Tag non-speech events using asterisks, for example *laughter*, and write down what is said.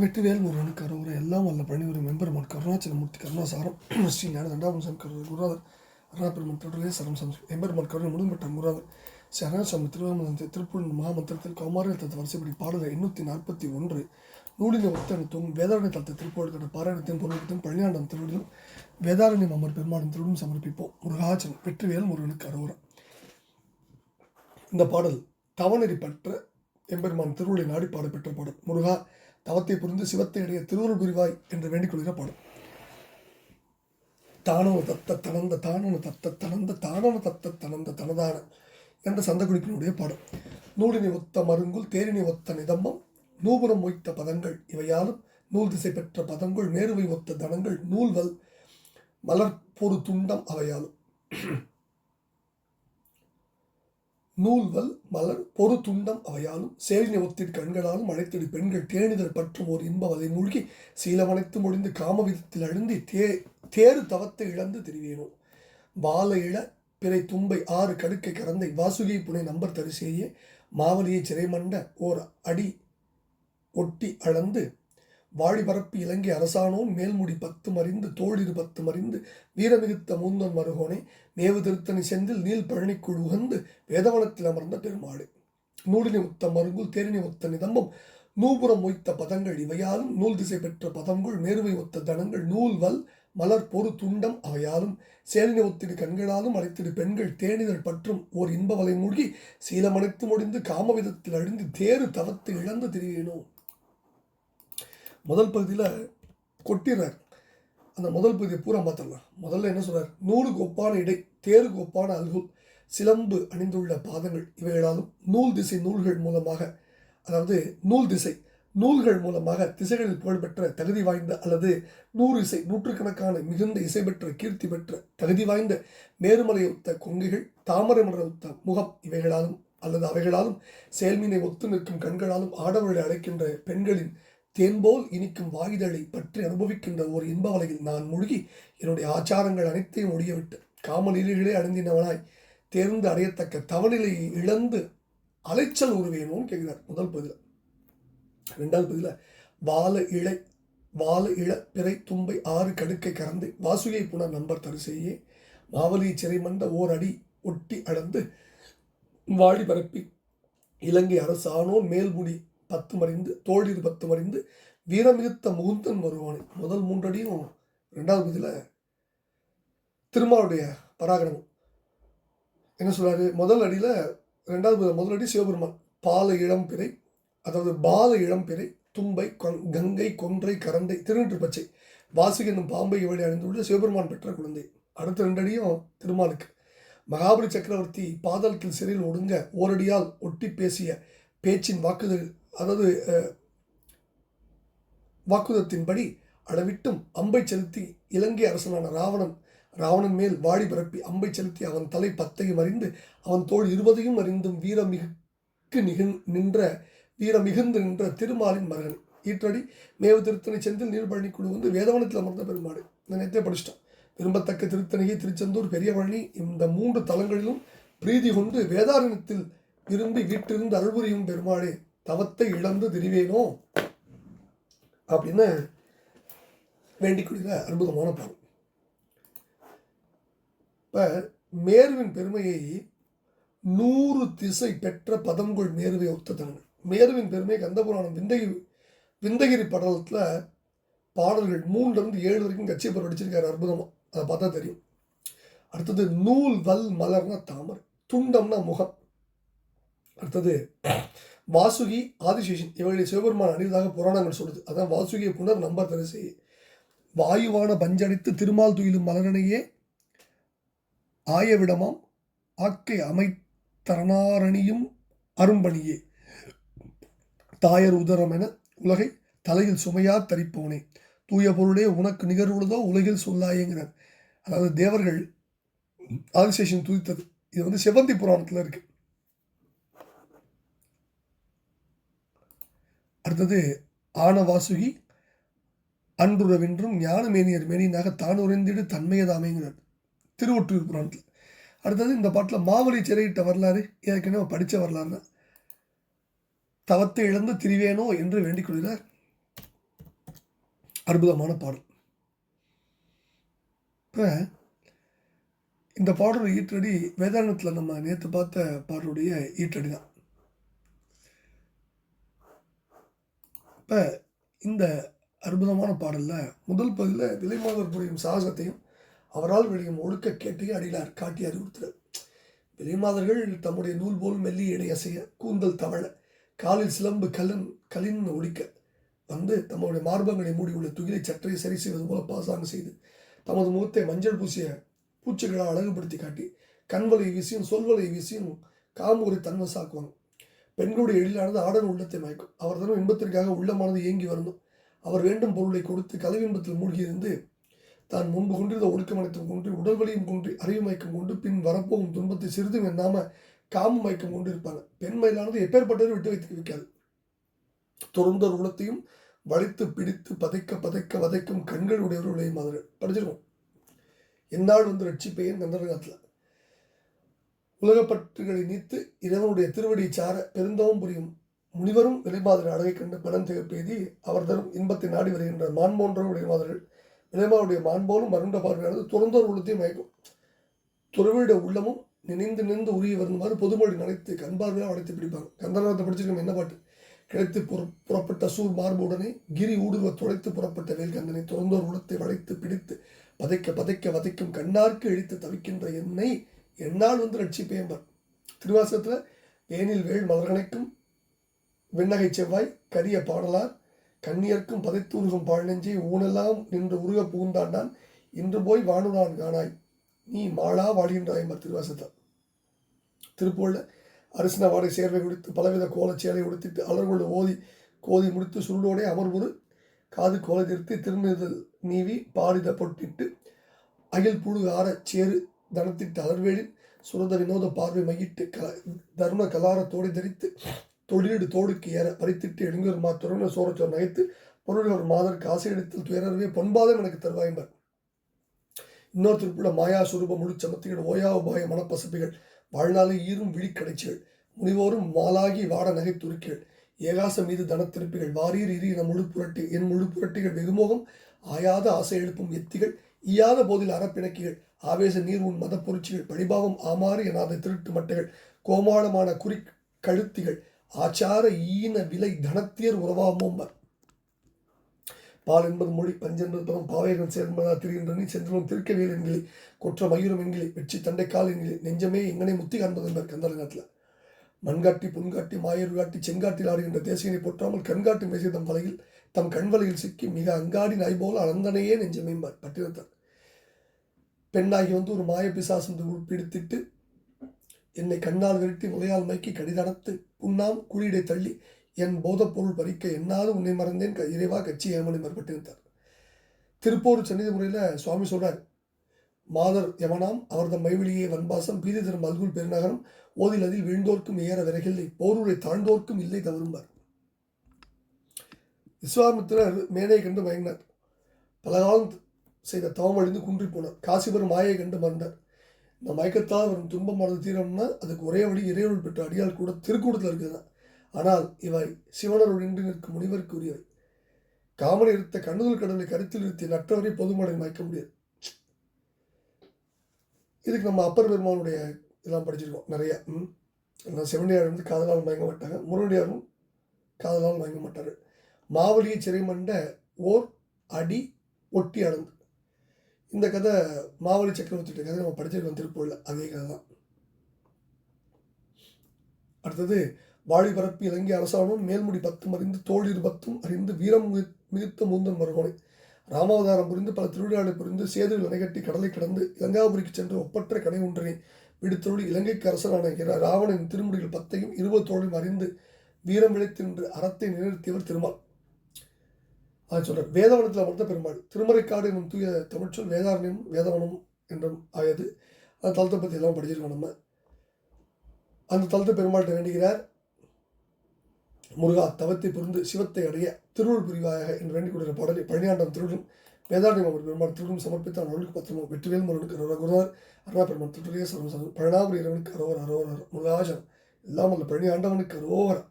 வெற்றிவேல் முருகன் அரோகரை எல்லாம் வல்ல பணிவரும் மெம்பெருமான் கருணாச்சலமூர்த்தி கருணாசாரம் *clears throat* ஸ்ரீ ஞான தண்டாபுரம் கருவர் குருநாதர் அருணாபெருமன் தொடரே சரம் சம். எம்பெருமான் கருணை முழும்பட்ட குருநாதர் ஸ்ரீ அருணாசாமி திருவாமந்த திருப்பூர் மகாமந்திரத்தில் கௌமாரிய தத்து வரிசைப்படி பாடல எண்ணூற்றி நாற்பத்தி ஒன்று. நூலின ஒத்தனத்தும் வேதாரணி தத்த திருப்போடுகிற பாராயணத்தையும் பொருளத்தையும் பழனியாண்டம் திருவிடும் வேதாரண்யம் அமர் பெருமாடும் திருவிடும் சமர்ப்பிப்போம். முருகாச்சலம் வெற்றிவேல் முருகனுக்கு அரோகரம் இந்த பாடல் தவநெறி பற்ற எம்பெருமான் திருவிழை நாடி பாடப்பெற்ற பாடல். முருகா தவத்தை புரிந்து சிவத்தை அடைய திருவுருள் புரிவாய் என்று வேண்டிக் கொள்கிற பாடல் தானோ தத்த தனந்த தானவ தத்த தனந்த தானவ தத்த தனந்த தனதான என்ற சந்தகுடிப்பினுடைய பாடம் நூலினை ஒத்த மருங்குல் தேரினை ஒத்த நிதம்பம் நூபுரம் மொய்த்த பதங்கள் இவையாலும் நூல் திசை பெற்ற பதங்கள் நேருவை ஒத்த தனங்கள் நூல்வல் மலர் பொறு துண்டம் அவையாலும். நூல்வல் மலர் பொறு துண்டம் அவையாலும் சேரினை ஒத்தின் கண்களாலும் அழைத்திடு பெண்கள் தேனிதழ் பற்றும் ஓர் இன்பவலை மூழ்கி சீலமனைத்து முடிந்து காமவிதத்தில் அழுந்தி தே தேறு தவத்தை இழந்து திரிவேனோ? வாழ இழ பிறை தும்பை ஆறு கடுக்கை கறந்தை வாசுகி புனை நம்பர் தரிசேயே மாவலியை சிறைமண்ட ஓர் அடி ஒட்டி அளந்து வாழிபரப்பு இலங்கை அரசானோன் மேல்முடி பத்து மறிந்து தோழிரு பத்து மறிந்து வீரமிகுத்த மூந்தன் மருகோனே மேவு திருத்தணி செந்தில் நீல் பழனிக்குழு உகந்து வேதவனத்தில் அமர்ந்த பெருமாடு நூலினி ஒத்த மருங்குல் தேரினி ஒத்த நிதம்பம் நூபுரம் மொய்த்த பதங்கள் இவையாலும் நூல் திசை பெற்ற பதங்கள் மேருவை ஒத்த தனங்கள் நூல்வல் மலர் பொறு துண்டம் அவையாலும் சேலினை ஒத்திடு கண்களாலும் அழைத்திடு பெண்கள் தேனிதழ் பற்றும் ஓர் இன்பவலை மூழ்கி சீலமனைத்து முடிந்து காமவிதத்தில் அழிந்து தேறு தவத்து இழந்து திரியினோம். முதல் பகுதியில் கொட்டிடுறார். அந்த முதல் பகுதியை பூரா பார்த்துடலாம் முதல்ல என்ன சொல்கிறார் நூலுக்கு ஒப்பான இடை தேருக்கு ஒப்பான அல்குல் சிலம்பு அணிந்துள்ள பாதங்கள் இவைகளாலும் நூல் திசை நூல்கள் மூலமாக அதாவது நூல் திசை நூல்கள் மூலமாக திசைகளில் புகழ்பெற்ற தகுதி வாய்ந்த அல்லது நூறு இசை நூற்றுக்கணக்கான மிகுந்த இசை பெற்ற கீர்த்தி பெற்ற தகுதி வாய்ந்த மேருமலை ஒத்த கொங்கைகள் தாமரை மலர் ஒத்த முகம் இவைகளாலும் அல்லது அவைகளாலும் செயல்மீனை ஒத்து நிற்கும் கண்களாலும் ஆடவர்களை அழைக்கின்ற பெண்களின் தேன்போல் இனிக்கும் வாயுதலை பற்றி அனுபவிக்கின்ற ஒரு இன்பவலையில் நான் மூழ்கி என்னுடைய ஆச்சாரங்கள் அனைத்தையும் ஒழியவிட்டு காமநிலைகளே அடைந்தினவனாய் தேர்ந்து அடையத்தக்க தவநிலையை இழந்து அலைச்சல் உருவேனோன்னு கேட்கிறார் முதல் பதில். ரெண்டாவது பதில் வால இழை வால இழ பிறை தும்பை ஆறு கடுக்கை கறந்து வாசுகை புன நண்பர் தரிசையே. மாவலி சிறைமண்ட ஓர் அடி ஒட்டி அடர்ந்து வாடி பரப்பி இலங்கை அரசானோன் மேல்முடி பத்து மறிந்து தோழிர் பத்து மறிந்து வீரமிகுத்த முகுந்தன் வருவானே. முதல் மூன்றடியும் ரெண்டாவது பதில் திருமாவுடைய பராகரமம் என்ன சொல்கிறாரு முதல் அடியில் ரெண்டாவது முதல் அடி சிவபெருமான். பால இளம்பிறை அதாவது பால இளம்பிறை தும்பை கங்கை கொன்றை கரந்தை திருநீற்று பச்சை வாசுகி என்னும் பாம்பை இவளை அணிந்துள்ள சிவபெருமான் பெற்ற குழந்தை. அடுத்த ரெண்டடியும் திருமாலுக்கு. மகாபலி சக்கரவர்த்தி பாதாளத்தில் சிறையில் ஒடுங்க ஓரடியால் ஒட்டி பேசிய பேச்சின் வாக்குதல் அதாவது வாக்குதத்தின்படி அளவிட்டும் அம்பை செலுத்தி இலங்கை அரசனான ராவணன் ராவணன் மேல் வாடி பரப்பி அம்பை செலுத்தி அவன் தலை பத்தையும் அறிந்து அவன் தோள் இருபதையும் அறிந்தும் வீரமிகு நிகழ் நின்ற வீர மிகுந்து நின்ற திருமாலின் மகன். ஈற்றடி மேவு திருத்தணி செந்தில் நீர்பழனி குழு வந்து வேதவனத்தில் அமர்ந்த பெருமாடு. நான் நேற்றே படிச்சிட்டோம் விரும்பத்தக்க திருத்தணியை திருச்செந்தூர் பெரியவழனி இந்த மூன்று தலங்களிலும் பிரீதி கொண்டு வேதாரணத்தில் விரும்பி வீட்டிலிருந்து அருள்புரியும் பெருமாளே. தவத்தை இழந்து திரிவேனோ? அப்படின்னு வேண்டிக் கொள்கிற அற்புதமான பாடல். இப்போ மேருவின் பெருமையை நூறு திசை பெற்ற பதங்குள் மேருவை ஒத்துத்தாங்க மேருவின் பெருமை கந்தபுராணம் விந்தகி விந்தகிரி படலத்தில் பாடல்கள் மூன்றுலேருந்து ஏழு வரைக்கும் கட்சியப்பர் அடிச்சிருக்காரு அற்புதமாக அதை பார்த்தா தெரியும். அடுத்தது நூல் வல் மலர்னா தாமரை துண்டம்னா முகம். அடுத்தது வாசுகி ஆதிசேஷன் இவர்களை சிவபெருமான் அணிவதாக புராணங்கள் சொல்லுது. அதான் வாசுகியை புனர் நம்ப தரிசி வாயுவான பஞ்சடித்து திருமால் துயிலும் மலரணையே ஆயவிடமாம் ஆக்கை அமைத்தரணாரணியும் அரும்பணியே. தாயர் உதரம் என உலகை தலையில் சுமையா தரிப்பவனே. தூய பொருளே உனக்கு நிகழ்வுள்ளதோ உலகில் சொல்லாயேங்கிறார். அதாவது தேவர்கள் ஆதிசேஷன் துதித்தது. இது வந்து செவந்தி புராணத்தில் இருக்குது அடுத்தது ஆனவாசுகி அன்றுறவென்றும் ஞானமேனியர் மேனியனாக தான் உறைந்திடு தன்மையதாமைங்கிறார் திருவொற்றியூர் புராணத்தில். அடுத்தது இந்த பாட்டில் மாவழி சிறையிட்ட வரலாறு ஏற்கனவே படித்த வரலாறு தவத்தை இழந்து திரிவேனோ என்று வேண்டிக் கொள்கிறார். அற்புதமான பாடல். இப்போ இந்த பாடலோட ஈற்றடி வேதாரணத்தில் நம்ம நேற்று பார்த்த பாடலுடைய ஈற்றடி தான் இந்த அற்புதமான பாடலில் முதல் பகுதியில் விலைமாதர் புரியும் சாகசத்தையும் அவரால் விளையும் ஒழுக்க கேட்டையும் அடியிலார் காட்டி அறிவுறுத்துறார் விலைமாதர்கள் தம்முடைய நூல் போல் மெல்லி இடை அசைய கூந்தல் தவழ காலில் சிலம்பு கலன் கலின் ஒழிக்க வந்து தம்முடைய மார்பங்களை மூடியுள்ள துகிலை சற்றை சரி செய்வது போல பாசாங்க செய்து தமது முகத்தை மஞ்சள் பூசிய பூச்சிகளால் அழகுபடுத்தி காட்டி கண்வலை வீசியும் சொல்வலை வீசியும் காமூரை தன்வசாக்குவாங்க பெண்களுடைய எழிலானது ஆடல் உள்ளத்தை மயக்கும். அவர் தரும் இன்பத்திற்காக உள்ளமானது இயங்கி வரணும் அவர் வேண்டும் பொருளை கொடுத்து கலவின்பத்தில் மூழ்கியிருந்து தான் முன்பு கொண்டிருந்த ஒடுக்க மயக்கம் கொண்டு உடல் வலியும் கொண்டு அறிவு மயக்கம் கொண்டு பின் வரப்போகும் துன்பத்தை சிறிதும் எண்ணாம காம மயக்கம் கொண்டு இருப்பாங்க. பெண் மயிலானது எப்பேற்பட்டதை விட்டு வைத்து வைக்காது. துறந்தோர் உள்ளத்தையும் வளைத்து பிடித்து பதைக்க பதைக்க வதைக்கும் கண்கள் உடையவர்களையும் மாதிரி படிச்சிருக்கோம். எந்நாள் வந்து ரட்சிப்பையன் கந்தரகாத்தில் உலகப்பற்றுகளை நீத்து இறைவனுடைய திருவடியை சார பெருந்தவம் புரியும் முனிவரும் விலைமாதர் அழகை கண்டு பணம் திகப்பெய்தி அவர் தரும் இன்பத்தை நாடி வருகின்ற மான் போன்ற விலைமாதர்கள் விலைமாவுடைய மான் மருண்ட பார்வையானது துறந்தோர் உள்ளத்தையும் மயக்கும் துறவிட உள்ளமும் நினைந்து நின்று உரிய வருமாறு பொதுமொழி நினைத்து கண்பார்வையாக அடைத்து பிடிப்பாங்க கந்தநாதத்தை படிச்சிருக்கோம் என்ன பாட்டு? கிடைத்து புற புறப்பட்ட சூர் மார்புடனே கிரி ஊடுருவ துளைத்து புறப்பட்ட வேல்கந்தனை துறந்தோர் உலத்தை வளைத்து பிடித்து பதைக்க பதைக்க வதைக்கும் கண்ணார்க்கு இழித்து தவிக்கின்ற என்னை என்னால் வந்து ரட்சிப்பேம்பர் திருவாசகத்தில் வேனில் வேள் மலர்கணைக்கும் விண்ணகை செவ்வாய் கரிய பாடலார் கண்ணியர்க்கும் பதைத்தூருகும் பாழ்நெஞ்சை ஊனெல்லாம் நின்று உருக புகுந்தாண்டான் இன்று போய் வானுரான் காணாய் நீ மாளா வாழ்கின்றாயம்பர் திருவாசத்தில் திருப்பூரில் அரிசன வாடை சேர்வை கொடுத்து பலவித கோலச்சேலை உடுத்திட்டு அலர்கொள்ள ஓதி கோதி முடித்து சுருளோடே அமர்வுறு காது கோலை திருத்தி திருநிதல் நீவி பாரித பொட்டிட்டு அகில் புழு ஆற சேரு தனத்திட்டு அலர்வேலில் சுரந்த வினோத பார்வை மையிட்டு கல தர்ம கலார தோடை தரித்து தொழிலீடு தோடுக்கு ஏற பறித்திட்டு எழுங்கர் மாத்துறன்னு சோரச்சோர் நகைத்து பொருள் மாதர் காசை எடுத்தல் துயரவே பொன்பாதம் எனக்கு தருவாயம்பர் இன்னொரு திருப்புள்ள மாயா சுரூப முழு சமத்திகள் ஓயா உபாய மனப்பசப்புகள் வாழ்நாளை ஈரும் விழிக்கடைச்சிகள் முனிவோரும் மாலாகி வாட நகை துருக்கிகள் ஏகாசம் மீது தனத்திருப்பிகள் வாரீர் இரு என முழு புரட்டி என் முழு புரட்டிகள் வெகுமோகம் ஆயாத ஆசை எழுப்பும் எத்திகள் ஈயாத போதில் அறப்பிணக்கிகள் ஆவேச நீர் உன் மத பொருட்சிகள் பழிபாவம் ஆமாறு எனாத திருட்டு மட்டைகள் கோமாளமான குறி கழுத்திகள் ஆச்சார ஈன விலை தனத்தியர் உறவாமோம்பர் பால் என்பது மொழி பஞ்சென்பது பதம் பாவையர்கள் சேர்மதா திரிகின்றனி சென்றவன் திருக்கவியல் என்கிலே குற்ற மயூரம் என்கிலே வெற்றி தண்டைக்கால் என்கிலே நெஞ்சமே எங்கனை முத்தி காண்பது என்பர் கந்தரங்கத்தில் மண்காட்டி புண்காட்டி மாயூர் காட்டி செங்காட்டில் ஆடுகின்ற தேசியனை போற்றாமல் கண்காட்டி மேசை தம் வலையில் தம் கண்வலையில் சிக்கி மிக அங்காடி நாய் போல் அலந்தனையே நெஞ்சமேம்பார் பட்டினத்தார். பெண்ணாகி வந்து ஒரு மாய பிசாசம் பிடித்திட்டு என்னை கண்ணால் விரட்டி முலையால் மைக்கி கடிதடத்து புண்ணாம் குழியிடை தள்ளி என் போதப்பொருள் பறிக்க என்னாவது உன்னை மறந்தேன் க- இறைவா கட்சி ஏமனை மறுபட்டிருந்தார். திருப்பூர் சன்னிதி முறையில் சுவாமி சொல்கிறார் மாதர் யமனாம் அவரது மைவெளியே வன்பாசம் பீதி தரும் அல்குல் பெருநகரம் ஓதில் அதில் வீழ்ந்தோர்க்கும் ஏற விறகில்லை போரூரை தாழ்ந்தோர்க்கும் இல்லை தவறும்பார். விஸ்வாமித்திரர் மேனை கண்டு மயங்கினார். பல காலம் செய்த தவம் அழிந்து குன்றி போனார். காசிபுரம் மாயை கண்டு மறந்தார். இந்த மயக்கத்தால் வரும் துன்பமானது தீரம்னா அதுக்கு ஒரே வழி இறைவன் பெற்ற அடியால் கூட திருக்கூடத்தில் இருக்குதுதான் ஆனால் இவை சிவனருள் நின்று நிற்கும் முனிவருக்கு உரியவை காமனை இருத்த கண்ணுதல் கடலை கருத்தில் இருத்தி நற்றவரை பொதுமடை மயக்க முடியாது. இதுக்கு நம்ம அப்பர் பெருமானுடைய இதெல்லாம் படிச்சிருக்கோம் நிறைய. ம். நான் வந்து காதலால் மயங்க மாட்டாங்க. முருகனியாரும் காதலால் மயங்க மாட்டார் மாவலியை சிறைமண்ட ஓர் அடி ஒட்டி அளந்து இந்த கதை மாவலி சக்கரவர்த்தியோட கதை நம்ம படிச்சிருக்கோம் திருப்பூரில் அதே கதை தான். அடுத்தது வாழி பரப்பி இலங்கை அரசாணம் மேல்முடி பத்தும் அறிந்து தோழிர் பத்தும் அறிந்து வீரம் மிகு- மிகுத்த மூந்தன் மருகோனை ராமாவதாரம் புரிந்து பல திருவிழாவை புரிந்து சேதுவில் அணைகட்டி கடலை கடந்து இலங்காபுரிக்கு சென்று ஒப்பற்ற கனை ஒன்றினை விடுத்தருள் இலங்கைக்கு அரசனான ராவணன் திருமுடிகள் பத்தையும் இருபது தோழையும் அறிந்து வீரம் விளைத்து நின்று அறத்தை நிறுத்தியவர் திருமால். அது சொல்கிறேன் வேதவனத்தில் அமர்ந்த பெருமாள். திருமறைக்காடு என்னும் தூய தமிழ்ச்சொல் வேதாரண்யம் வேதவனம் என்றும் ஆயது. அந்த தளத்தை பற்றி எல்லாம் படிச்சிருக்கோம் நம்ம. அந்த தளத்தை பெருமாள்கிட்ட வேண்டுகிறார் முருகா தவத்தை புரிந்து சிவத்தை அடைய திருவுள் புரிவாயாக என்று வேண்டிக் கொள்கிற பாடலை பழனியாண்டம் திருடும் வேதாரண்யம் அவர் பெருமாள் திருடும் சமர்ப்பித்த அவர்களுக்கு பத்திரமும் வெற்றிவேல் முருகனுக்கு அரோரா குருவார் அருணா பெருமாள் திருடைய சர்வ பழனாபுரி இறைவனுக்கு அரோவர் அரோவர் முருகாஜனம். எல்லாம் பழனி ஆண்டவனுக்கு அரோவரா